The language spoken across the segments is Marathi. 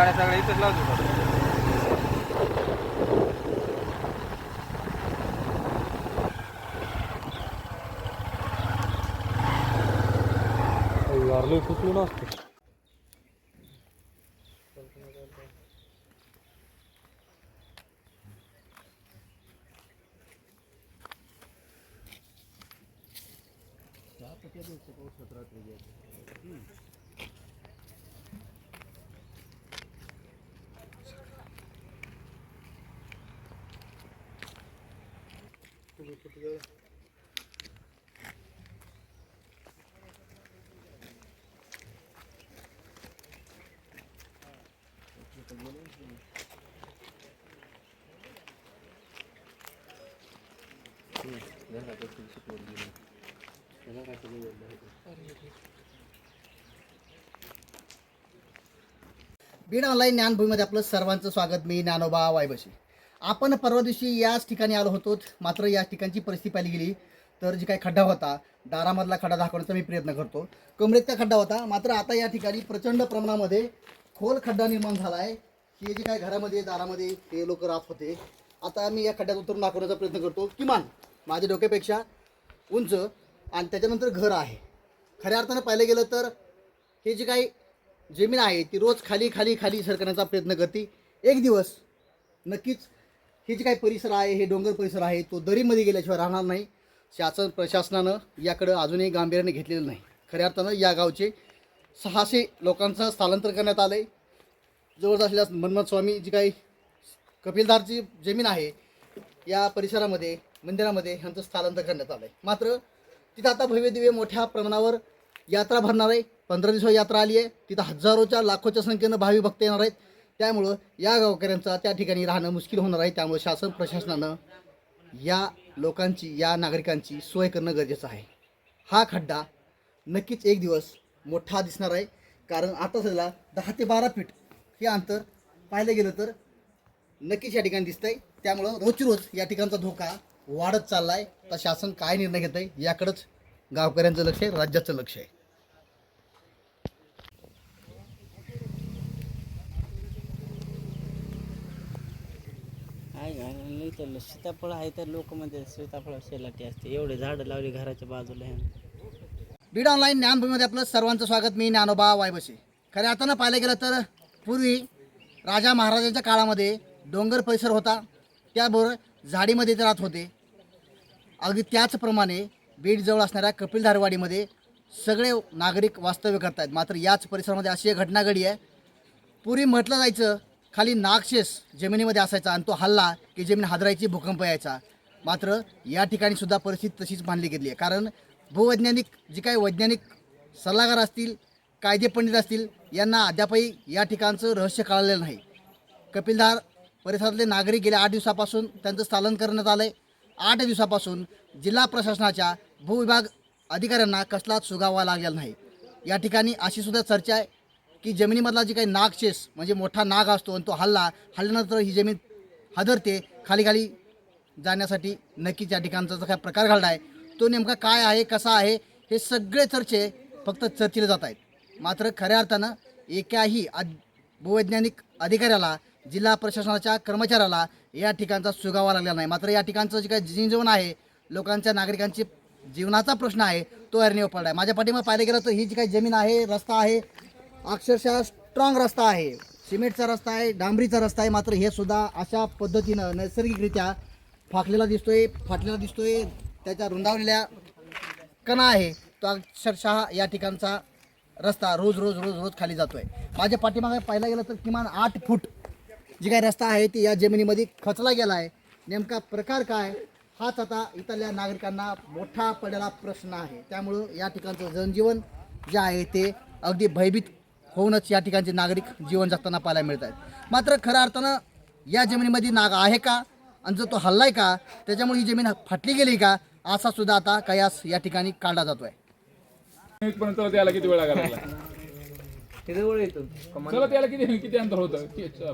गाड्या सगळ्या इथंच लावतो यारले फुटलो ना. असतो बीड ऑनलाईन ज्ञानभूमीमध्ये आपलं सर्वांचं स्वागत. मी ज्ञानोबा वायबशी. आपण परवा दिवशी याच ठिकाणी आलो होतो मात्र या ठिकाणची परिस्थिती पाहिली गेली तर जी काही खड्डा होता दारामधला खड्डा दाखवण्याचा मी प्रयत्न करतो. कमरेतचा खड्डा होता मात्र आता या ठिकाणी प्रचंड प्रमाणामध्ये खोल खड्डा निर्माण झाला आहे हे जे काय घरामध्ये दारामध्ये हे लोक राहत होते. आता मी या खड्ड्यात उतरून दाखवण्याचा प्रयत्न करतो. किमान माझ्या डोक्यापेक्षा उंच आणि त्याच्यानंतर घर आहे. खऱ्या अर्थानं पाहिलं गेलं तर हे जी काही जमीन आहे ती रोज खाली खाली खाली सरकण्याचा प्रयत्न करते. एक दिवस नक्कीच हे जे काही परिसर आहे हे डोंगर परिसर आहे तो दरीमध्ये गेल्याशिवाय राहणार नाही. शासन प्रशासनानं याकडं अजूनही गांभीर्याने घेतलेलं नाही. खऱ्या अर्थानं या गावचे सहाशे लोकांचं स्थलांतर करण्यात आलं आहे जवळच असलेल्या मनमथ स्वामी जी काही कपिलदारची जमीन आहे या परिसरामध्ये मंदिरामध्ये ह्यांचं स्थलांतर करण्यात आलं आहे मात्र तिथं आता भव्य दिव्य मोठ्या प्रमाणावर यात्रा भरणार आहे. पंधरा दिवसावर यात्रा आली आहे. तिथं हजारोच्या लाखोच्या संख्येनं भावी भक्त येणार आहेत. त्यामुळं या गावकऱ्यांचा त्या ठिकाणी राहणं मुश्किल होणार आहे. त्यामुळे शासन प्रशासनानं या लोकांची या नागरिकांची सोय करणं गरजेचं आहे. हा खड्डा नक्कीच एक दिवस मोठा दिसणार आहे. कारण आता सध्या दहा ते बारा फीट हे अंतर पाहिलं गेलं तर नक्कीच या ठिकाणी दिसतंय. त्यामुळं रोजची रोज या ठिकाणचा धोका वाढत चालला आहे तर शासन काय निर्णय घेत आहे याकडंच गावकऱ्यांचं लक्ष आहे राज्याचं लक्ष आहे. आहे का नाही सीताफळ आहे तर लोक म्हणजे सीताफळ शेलाटी असते. एवढे झाडं लावली घराच्या बाजूला बीड ऑनलाईन ज्ञानभूमीमध्ये आपलं सर्वांचं स्वागत. मी ज्ञानोबा वायबशी. खऱ्या अर्थानं पाहिलं गेलं तर पूर्वी राजा महाराजांच्या काळामध्ये डोंगर परिसर होता. त्याबरोबर झाडीमध्ये ते राहत होते. अगदी त्याचप्रमाणे बीडजवळ असणाऱ्या कपिलधारवाडीमध्ये सगळे नागरिक वास्तव्य करत आहेत मात्र याच परिसरामध्ये अशी एक घटना घडी आहे. पूर्वी म्हटलं जायचं खाली नागशेष जमिनीमध्ये असायचा आणि तो हल्ला की जमीन हादरायची भूकंप यायचा. मात्र या ठिकाणी सुद्धा परिस्थिती तशीच मानली गेली आहे. कारण भूवैज्ञानिक जे काही वैज्ञानिक सल्लागार असतील कायदे पंडित असतील यांना अद्यापही या ठिकाणचं रहस्य कळालेलं नाही. कपिलधार परिसरातले नागरिक गेल्या आठ दिवसापासून त्यांचं स्थालन करण्यात आलं आहे आठ दिवसापासून जिल्हा प्रशासनाच्या भूविभाग अधिकाऱ्यांना कसलाच सुगावा लागलेला नाही. या ठिकाणी अशी सुद्धा चर्चा आहे की जमिनीमधला जी काही नागशेष म्हणजे मोठा नाग असतो आणि तो हल्ला हल्ल्यानंतर ही जमीन हादरते खाली खाली जाण्यासाठी नक्कीच या ठिकाणचा जो काय प्रकार घडला आहे तो नेमका काय आहे कसा आहे हे सगळे चर्चे फक्त चर्चेले जात आहेत. मात्र खऱ्या अर्थानं एकाही अद भूवैज्ञानिक अधिकाऱ्याला जिल्हा प्रशासनाच्या कर्मचाऱ्याला या ठिकाणचा सुगावा लागला नाही. मात्र या ठिकाणचं जे काही जीवन आहे लोकांच्या नागरिकांची जीवनाचा प्रश्न आहे तो अरणीवर पडला आहे. माझ्या पाठीमा पाहिलं गेलं तर ही जी काही जमीन आहे रस्ता आहे अक्षरशः स्ट्रॉंग रस्ता आहे. सिमेंटचा रस्ता आहे डांबरीचा रस्ता आहे मात्र हे सुद्धा अशा पद्धतीनं नैसर्गिकरित्या फाकलेला दिसतोय फाटलेला दिसतोय. त्याच्या रुंदावलेल्या कणा आहे. तो अक्षरशः या ठिकाणचा रस्ता रोज रोज रोज रोज खाली जातो आहे माझ्या पाठीमागे पाहायला गेलं तर किमान आठ फूट जी काही रस्ता आहे ती या जमिनीमध्ये खचला गेला आहे. नेमका प्रकार काय? हाच आता इथल्या नागरिकांना मोठा पडलेला प्रश्न आहे. त्यामुळं या ठिकाणचं जनजीवन जे आहे ते अगदी भयभीत होऊनच या ठिकाणचे नागरिक जीवन जगताना पाहायला मिळत आहेत. मात्र खऱ्या अर्थानं या जमिनीमध्ये नाग आहे का? आणि जर तो हल्लाय का? त्याच्यामुळे ही जमीन फाटली गेली का? असा सुद्धा आता कयास या ठिकाणी काढला जातोय. इथपर्यंत चला त्याला किती वेळ लागायला लागला जवळ येतो? चला त्याला किती किती अंतर होतं?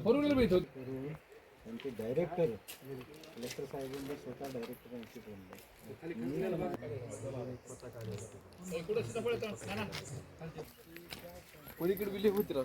फोर व्हीलर येत होत. कोणी इकडे बिले होती राव?